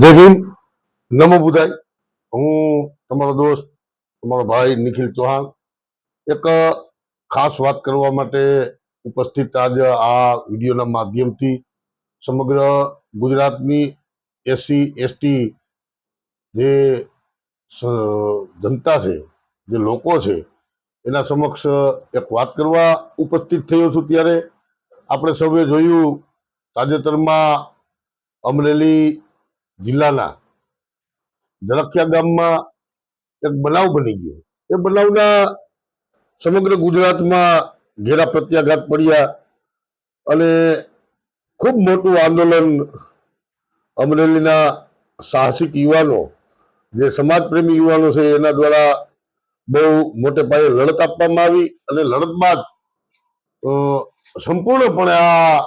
જય ભીમ. નમો બુધાય. હું તમારો દોસ્ત, તમારો ભાઈ નિખિલ ચૌહાણ. એક ખાસ વાત કરવા માટે ઉપસ્થિત આજે આ વિડીયોના માધ્યમથી સમગ્ર ગુજરાતની એસસી, એસટી જે જનતા છે, જે લોકો છે, એના સમક્ષ એક વાત કરવા ઉપસ્થિત થયો છું ત્યારે. આપણે સૌએ જોયું, તાજેતરમાં અમરેલી જિલ્લાના જળખિયા ગામમાં એક બનાવ બની ગયો. એ બનાવના સમગ્ર ગુજરાતમાં ઘેરા પ્રત્યાઘાત પડ્યા અને ખૂબ મોટું આંદોલન અમરેલીના સાહસિક યુવાનો, જે સમાજપ્રેમી યુવાનો છે, એના દ્વારા બહુ મોટે પાયે લડત આપવામાં આવી અને લડત બાદ સંપૂર્ણપણે આ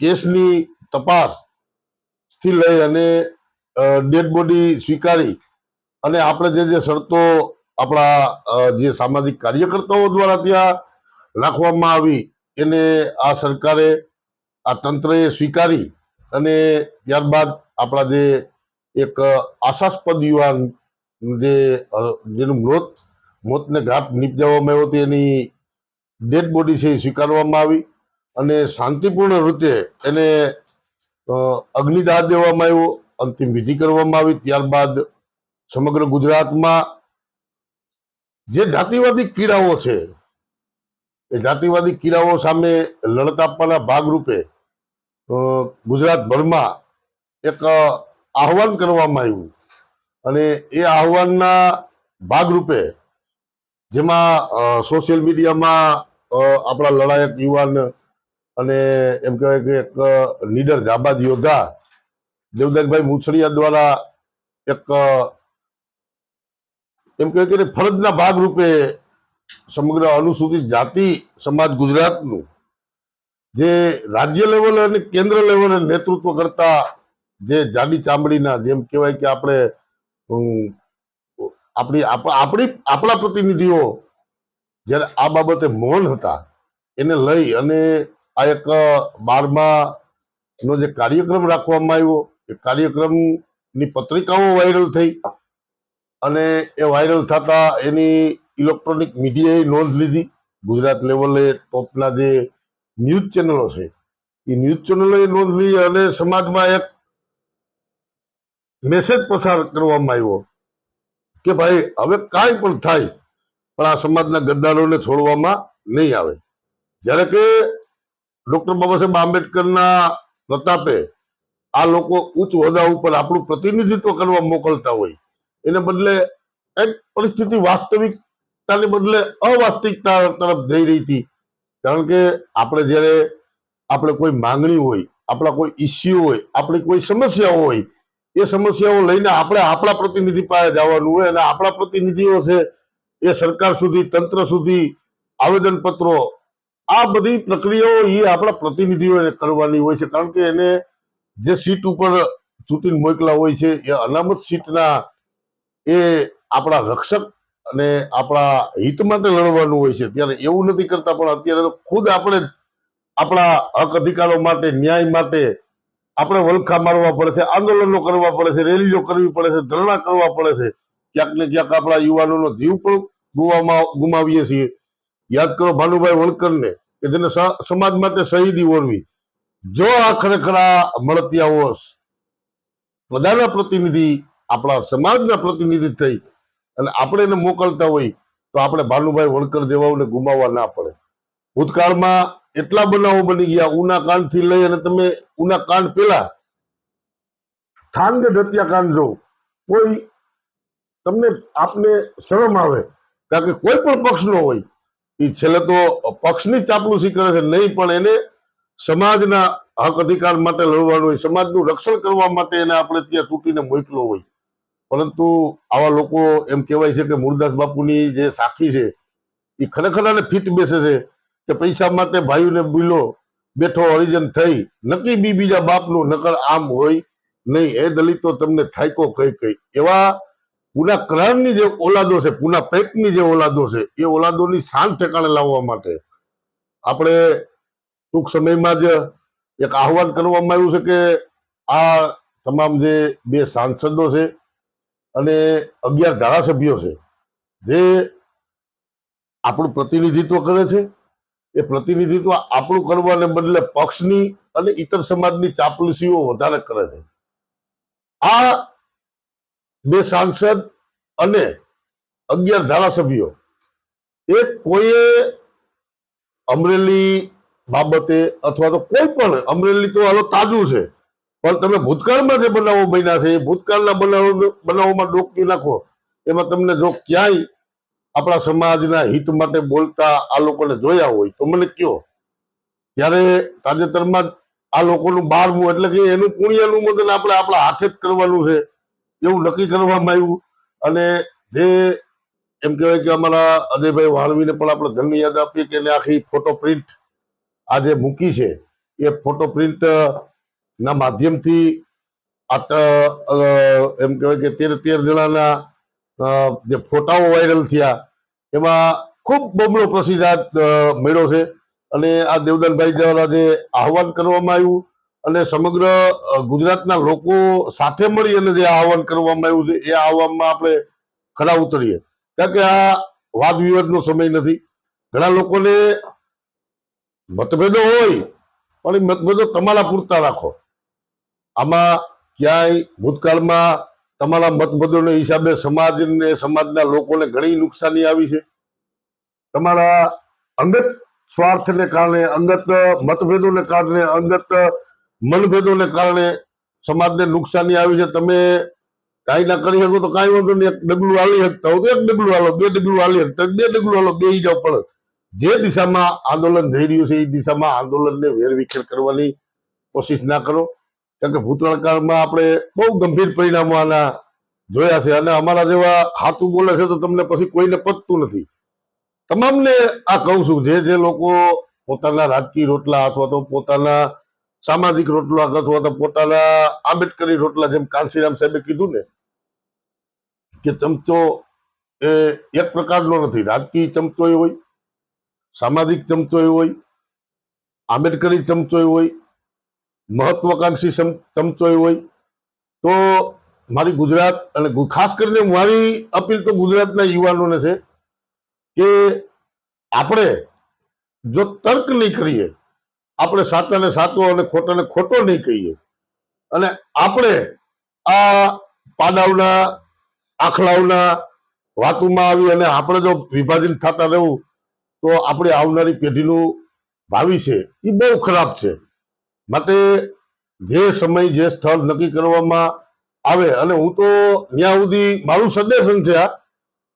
કેસની તપાસ થી લઈ અને ડેડ બોડી સ્વીકારી અને આપણે જે જે શરતો આપણા જે સામાજિક કાર્યકર્તાઓ દ્વારા ત્યાં રાખવામાં આવી, એને આ સરકારે, આ તંત્રએ સ્વીકારી અને ત્યારબાદ આપણા જે એક આશાસ્પદ યુવાન જે જેનું મોત, મોતને ઘાટ નીપજાવવામાં આવ્યો હતો એની ડેડ બોડી છે એ સ્વીકારવામાં આવી અને શાંતિપૂર્ણ રીતે એને અગ્નિદાહ દેવામાં આવ્યો, અંતિમ વિધિ કરવામાં આવી, ત્યારબાદ સમગ્ર ગુજરાતમાં જે જાતિવાદી કીડાઓ છે, એ જાતિવાદી કીડાઓ સામે લડત આપવાના ભાગરૂપે ગુજરાતભરમાં એક આહવાન કરવામાં આવ્યું. અને એ આહવાનના ભાગરૂપે જેમાં સોશિયલ મીડિયામાં આપણા લડાયક યુવાન અને એમ કહેવાય કે એક નીડર જાબાદ યોદ્ધા દેવદાનભાઈ મુછડિયા દ્વારા એક એમ કહેવાય કે ફરજના ભાગરૂપે સમગ્ર અનુસૂચિત જાતિ, સમાજ ગુજરાતનું જે રાજ્ય લેવલે અને કેન્દ્ર લેવલે નેતૃત્વ કરતા જે જાડી ચામડીના, જેમ કહેવાય કે આપણે આપણી આપણી, આપણા પ્રતિનિધિઓ જ્યારે આ બાબતે મૌન હતા, એને લઈ અને આ એક બારમા નો જે કાર્યક્રમ રાખવામાં આવ્યો, એ કાર્યક્રમની પત્રિકાઓ વાયરલ થઈ અને એ વાયરલ થતા એની ઇલેક્ટ્રોનિક મીડિયાએ નોંધ લીધી. ગુજરાત લેવલે ટોપના જે ન્યૂઝ ચેનલો છે, એ ન્યૂઝ ચેનલોએ નોંધ લીધી અને સમાજમાં એક મેસેજ પસાર કરવામાં આવ્યો કે ભાઈ, હવે કાંઈ પણ થાય પણ આ સમાજના ગદ્દારોને છોડવામાં નહીં આવે. જ્યારે કે ડોક્ટર બાબા સાહેબ આંબેડકરના પ્રતાપે આ લોકો ઉચ્ચ હોદ્દા ઉપર આપણું પ્રતિનિધિત્વ કરવા મોકલતા હોય. એને બદલે એક પરિસ્થિતિ વાસ્તવિકતાને બદલે અવાસ્તવિકતા તરફ જઈ રહી હતી. કારણ કે આપણે જ્યારે આપણે કોઈ માંગણી હોય, આપણા કોઈ ઇસ્યુ હોય, આપણી કોઈ સમસ્યાઓ હોય, એ સમસ્યાઓ લઈને આપણે આપણા પ્રતિનિધિ પાસે જવાનું હોય અને આપણા પ્રતિનિધિઓ છે એ સરકાર સુધી, તંત્ર સુધી આવેદન પત્રો આ બધી પ્રક્રિયાઓ એ આપણા પ્રતિનિધિઓએ કરવાની હોય છે. કારણ કે એને જે સીટ ઉપર ચૂંટીને મોકલા હોય છે, એ અનામત સીટના એ આપણા રક્ષક અને આપણા હિત માટે લડવાનું હોય છે. ત્યારે એવું નથી કરતા, પણ અત્યારે તો ખુદ આપણે આપણા હક અધિકારો માટે, ન્યાય માટે આપણે વલખા મારવા પડે છે, આંદોલનો કરવા પડે છે, રેલીઓ કરવી પડે છે, ધરણા કરવા પડે છે. ક્યાંક ને ક્યાંક આપણા યુવાનોનો જીવ પણ ગુવામાં ગુમાવીએ છીએ. યાદ કરો ભાનુભાઈ વણકરને. કે જેને સમાજ માટે શહીદી ઓરવી. જો આ ખરેખર મળતિયાઓ બધાના પ્રતિનિધિ આપણા સમાજના પ્રતિનિધિ થઈ અને આપણે એને મોકલતા હોય તો આપણે ભાનુભાઈ વળકર જેવાઓને ગુમાવવા ના પડે. ભૂતકાળમાં એટલા બનાવો બની ગયા, ઉના કાંડથી લઈ અને તમે ઉના કાંડ પેલા થાંગ હત્યાકાંડ જો, કોઈ તમને આપને શરમ આવે. કારણ કે કોઈ પણ પક્ષ નો હોય એ છેલ્લે તો પક્ષની ચાપલુસી કરે છે, નહીં, પણ એને સમાજના હક અધિકાર માટે લડવાનું હોય, સમાજનું રક્ષણ કરવા માટે એને આપણે ત્યાં તૂટીને મોકલો હોય. પરંતુ આવા લોકો એમ કહેવાય છે કે મુરદાસ બાપુની જે સાખી છે એ ખરેખર આને ફિટ બેસે છે કે પૈસા માટે ભાઈઓને બોલો બેઠો હરિજન થઈ, નક્કી બી બીજા બાપનું નકર આમ હોય નહીં. એ દલિતો તમને થાયકો કઈ કઈ એવા પુના ક્રાઇમની જે ઓલાદો છે, પુના પેકની જે ઓલાદો છે, એ ઓલાદોની શાન ઠેકાણે લાવવા માટે આપણે ટૂંક સમયમાં જ એક આહવાન કરવામાં આવ્યું છે કે આ તમામ જે બે સાંસદો છે અને અગિયાર ધારાસભ્યો છે, જે આપણું પ્રતિનિધિત્વ કરે છે, એ પ્રતિનિધિત્વ આપણું કરવાને બદલે પક્ષની અને ઇતર સમાજની ચાપલુસીઓ વધારે કરે છે. આ બે સાંસદ અને અગિયાર ધારાસભ્યો. એ કોઈએ અમરેલી બાબતે અથવા તો કોઈ પણ, અમરેલી તો હાલો તાજું છે, પણ તમે ભૂતકાળમાં જે બનાવો બન્યા છે, એ ભૂતકાળના બનાવો બનાવોમાં ડોકી નાખો, એમાં તમને જો ક્યાંય આપણા સમાજના હિત માટે બોલતા આ લોકોને જોયા હોય, તો મને કયો. ત્યારે તાજેતરમાં આ લોકોનું બારમું, એટલે કે એનું પુણ્યનું મદન આપણે આપણા હાથે જ કરવાનું છે. એવું નક્કી કરવામાં આવ્યું. અને જે એમ કહેવાય કે અમારા અજયભાઈ વાળવીને પણ આપણે ધન્યવાદ આપીએ કે એને આખી ફોટો પ્રિન્ટ આજે મૂકી છે. એ ફોટો પ્રિન્ટ ના માધ્યમથી એમ કહેવાય કે તેર તેર જણાના જે ફોટાઓ વાયરલ થયા, એમાં ખૂબ બમણો પ્રતિસાદ મળ્યો છે. અને આ દેવદાનભાઈ દ્વારા જે આહવાન કરવામાં આવ્યું અને સમગ્ર ગુજરાતના લોકો સાથે મળી અને જે આહવાન કરવામાં આવ્યું છે, એ આહવાનમાં આપણે ખરા ઉતરીએ. કારણ કે આ વાદ વિવાદનો સમય નથી. ઘણા લોકોને મતભેદો હોય, પણ એ મતભેદો તમારા પૂરતા રાખો. આમાં ક્યાંય ભૂતકાળમાં તમારા મતભેદોના હિસાબે સમાજને, સમાજના લોકોને ઘણી નુકસાની આવી છે. તમારા અંગત સ્વાર્થને કારણે, અંગત મતભેદોને કારણે અંગત મનભેદોને કારણે સમાજને નુકસાની આવી છે. તમે કાંઈ ના કરી શકો તો કાંઈ વાંધો નહીં. એક ડબલું હાલી શકતા તો એક ડબલું હાલો બે ડબલું હાલી શકતા બે ડબલું હાલો બે જાવ પણ જે દિશામાં આંદોલન થઈ રહ્યું છે, એ દિશામાં આંદોલનને વેરવિખેર કરવાની કોશિશ ના કરો. કારણ કે ભૂતકાળ કાળમાં આપણે બહુ ગંભીર પરિણામો આના જોયા છે. અને અમારા જેવા હાથું બોલે છે તો તમને પછી કોઈને પતતું નથી. તમામને આ કહું છું, જે જે લોકો પોતાના રાજકીય રોટલા અથવા તો પોતાના સામાજિક રોટલા અથવા તો પોતાના આંબેડકરી રોટલા જેમ કાંશીરામ સાહેબે કીધું ને, કે ચમચો એ એક પ્રકારનો નથી, રાજકીય ચમચો એ હોય, સામાજિક ચમચો એ હોય, આંબેડકરી ચમચો એ હોય, મહત્વાકાંક્ષી ચમ- ચમચો એ હોય. તો મારી ગુજરાત અને ખાસ કરીને મારી અપીલ તો ગુજરાતના યુવાનોને છે કે આપણે જો તર્ક નહીં કરીએ આપણે સાચાને સાચો અને ખોટાને ખોટો નહીં કહીએ. અને આપણે આ પાડાવના, આખલાવના વાતોમાં આવી અને આપણે જો વિભાજન થતા રહેવું, તો આપણી આવનારી પેઢીનું ભાવિ છે, એ બહુ ખરાબ છે. માટે જે સમય, જે સ્થળ નક્કી કરવામાં આવે, અને હું તો ત્યાં સુધી મારું સદેશન છે આ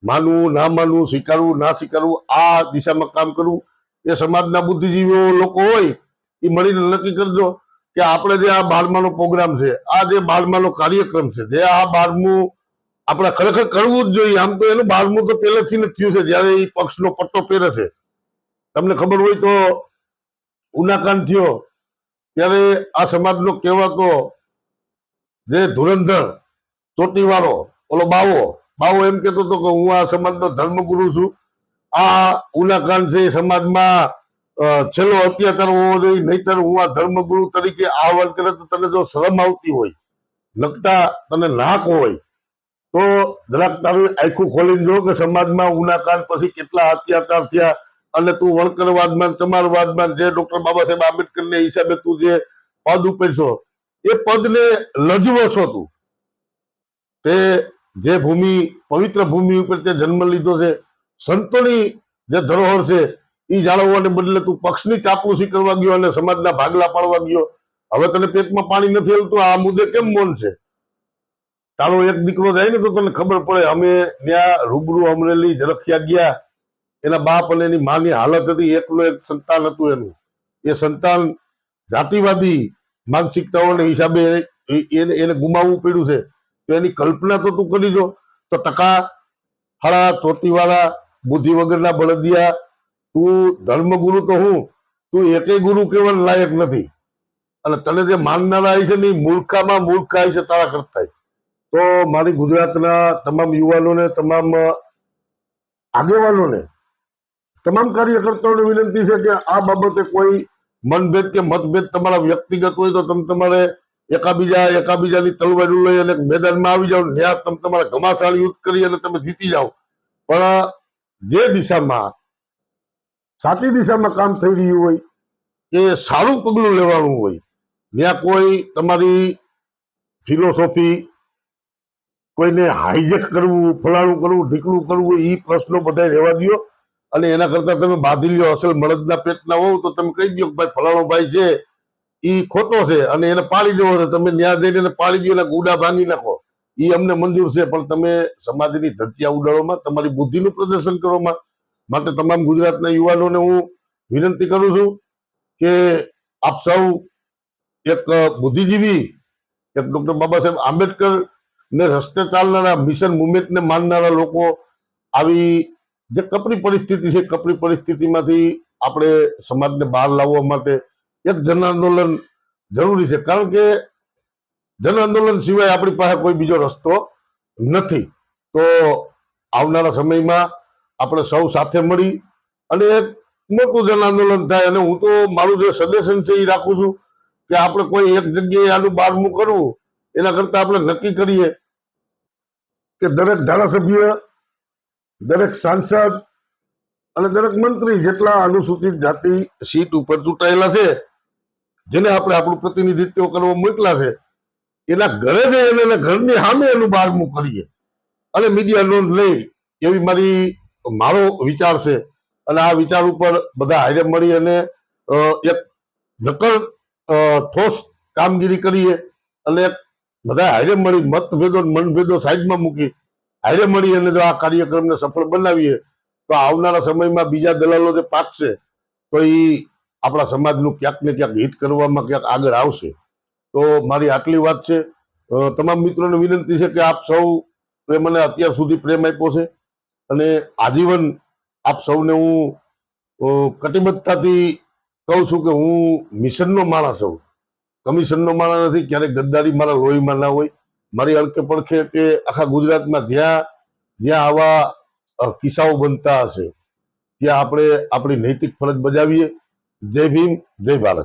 માનવું, ના માનવું, સ્વીકારવું, ના સ્વીકારવું, આ દિશામાં કામ કરવું, એ સમાજના બુદ્ધિજીવીઓ લોકો હોય એ મળીને નક્કી કરજો કે આપણે જે આ બારમાનો પ્રોગ્રામ છે, આ જે બારમાનો કાર્યક્રમ છે, જે આ બારમું આપણે ખરેખર કરવું જ જોઈએ. આમ તો એનું બારમું તો પહેલેથી જ થયું છે. જ્યારે એ પક્ષનો પટ્ટો પહેરે છે. તમને ખબર હોય તો ઉનાકાંડ થયો, ત્યારે આ સમાજનો કહેવાતો જે ધુરંધર, ચોટીવાળો, ઓલો બાવો બાવો એમ કહેતો હતો કે હું આ સમાજનો ધર્મગુરુ છું. આ ઉનાકાંડ છે સમાજમાં છેલ્લો અત્યાચાર હોવો જોઈએ, નહીતર હું આ ધર્મગુરુ તરીકે આહવાન કરે તો તને જો શરમ આવતી હોય, લગતા તને નાક હોય, તો જરાક તારું આખું ખોલીને જો કે સમાજમાં ઉનાકાંડ પછી કેટલા અત્યાચાર થયા, અને તું વણકરવાદમાં તમારવાદમાં જે ડોક્ટર બાબા સાહેબ આંબેડકરને હિસાબે તું જે પદ ઉપર છો એ પદને લજવો છો તું. તે જે ભૂમિ, પવિત્ર ભૂમિ ઉપર તે જન્મ લીધો છે, સંતોની જે ધરોહર છે એ જાળવવાને બદલે તું પક્ષની ચાપલુસી કરવા ગયો અને સમાજના ભાગલા પાડવા ગયો. હવે તને પેટમાં પાણી નથી હલતું, આ મુદ્દે કેમ મૌન છે? તારો એક દીકરો જાય ને તો તને ખબર પડે, અમે ત્યાં રૂબરૂ અમરેલી ઝડપિયા ગયા. એના બાપ અને એની માની હાલત હતી એકલો એક સંતાન હતું એનું. એ સંતાન જાતિવાદી માનસિકતાઓને હિસાબે એને એને ગુમાવવું પડ્યું છે. તો એની કલ્પના તો તું કરી જો. તો ટકા હળા ચોટીવાળા બુદ્ધિ વગરના બળદિયા તું ધર્મગુરુ તો હું, તું એકે ગુરુ કેવળ લાયક નથી. અને તને જે માનનારા છે ને મૂર્ખામાં મૂર્ખ છે, તારા કરતા તો મારી ગુજરાતના તમામ યુવાનોને, તમામ આગેવાનોને તમામ કાર્યકર્તાઓને વિનંતી છે કે આ બાબતે કોઈ મનભેદ કે મતભેદ તમારા વ્યક્તિગત હોય તો તમે તમારે એકાબીજા, એકાબીજાની તલવારો લઈ અને મેદાનમાં આવી જાઓ ત્યાં તમે તમારા ઘમાસાણ યુદ્ધ કરી અને તમે જીતી જાઓ. પણ જે દિશામાં સાચી દિશામાં કામ થઈ રહ્યું હોય, કે સારું પગલું લેવાનું હોય, ત્યાં કોઈ તમારી ફિલોસોફી કોઈને હાઈજેક કરવું, ફલાણું કરવું, ઢીકણું કરવું એ પ્રશ્નો બધા રહેવા દો અને એના કરતા તમે બાંધી લ્યો અસલ મળદના પેટના હોવ તો તમે કહી દો કે ભાઈ ફલાણો ભાઈ છે એ ખોટો છે અને એને પાડી દેવો છે. તમે ન્યાય જઈને એને પાડી દો એના ગુડા ભાંગી નાખો. એ અમને મંજૂર છે, પણ તમે સમાજની ધરતીયા ઉડાડવામાં તમારી બુદ્ધિનું પ્રદર્શન કરવામાં માટે તમામ ગુજરાતના યુવાનોને હું વિનંતી કરું છું કે આપ સૌ એક બુદ્ધિજીવી, એક ડોક્ટર બાબા સાહેબ આંબેડકર ને રસ્તે ચાલનારા, મિશન મુવમેન્ટને માનનારા લોકો આવી જે કપરી પરિસ્થિતિ છે, કપરી પરિસ્થિતિમાંથી આપણે સમાજને બહાર લાવવા માટે એક જન આંદોલન જરૂરી છે. કારણ કે જન આંદોલન સિવાય આપણી પાસે કોઈ બીજો રસ્તો નથી. તો આવનારા સમયમાં આપણે સૌ સાથે મળી અને મોટું જન આંદોલન થાય અને હું તો મારું જે સજેશન છે એ રાખું છું કે આપણે કોઈ એક જગ્યાએ આનું બારમું કરવું, એના કરતા આપણે નક્કી કરીએ કે દરેક ધારાસભ્ય, દરેક સાંસદ અને દરેક મંત્રી જેટલા અનુસૂચિત જાતિ સીટ ઉપર ચૂંટાયેલા છે, જેને આપણે આપણું પ્રતિનિધિત્વ કરવા મોકલા છે, એના ઘરે જઈ અને ઘરની સામે એનું બારમું કરીએ અને મીડિયા નોંધ લઈ એવી મારી મારો વિચાર છે અને આ વિચાર ઉપર બધા હારે મળી અને એક નકર ઠોસ કામગીરી કરીએ. અને બધા હારે મળી મતભેદો મનભેદો સાઈડમાં મૂકી હારે મળી અને જો આ કાર્યક્રમને સફળ બનાવીએ, તો આવનારા સમયમાં બીજા દલાલો જે પાકશે તો એ આપણા સમાજનું ક્યાંક ને ક્યાંક હિત કરવામાં ક્યાંક આગળ આવશે. તો મારી આટલી વાત છે. તમામ મિત્રોને વિનંતી છે કે આપ સૌ મને અત્યાર સુધી પ્રેમ આપ્યો છે. અને આજીવન આપ સૌને હું કટિબદ્ધતાથી કહું છું કે હું મિશનનો માણસ હોઉં. કમિશનનો માણસ નથી, ક્યારેક ગદ્દારી મારા લોહીમાં ના હોય. મારી અણકે પડખે કે આખા ગુજરાતમાં જ્યાં જ્યાં આવા કિસ્સાઓ બનતા હશે, ત્યાં આપણે આપણી નૈતિક ફરજ બજાવીએ. જય ભીમ, જય ભારત.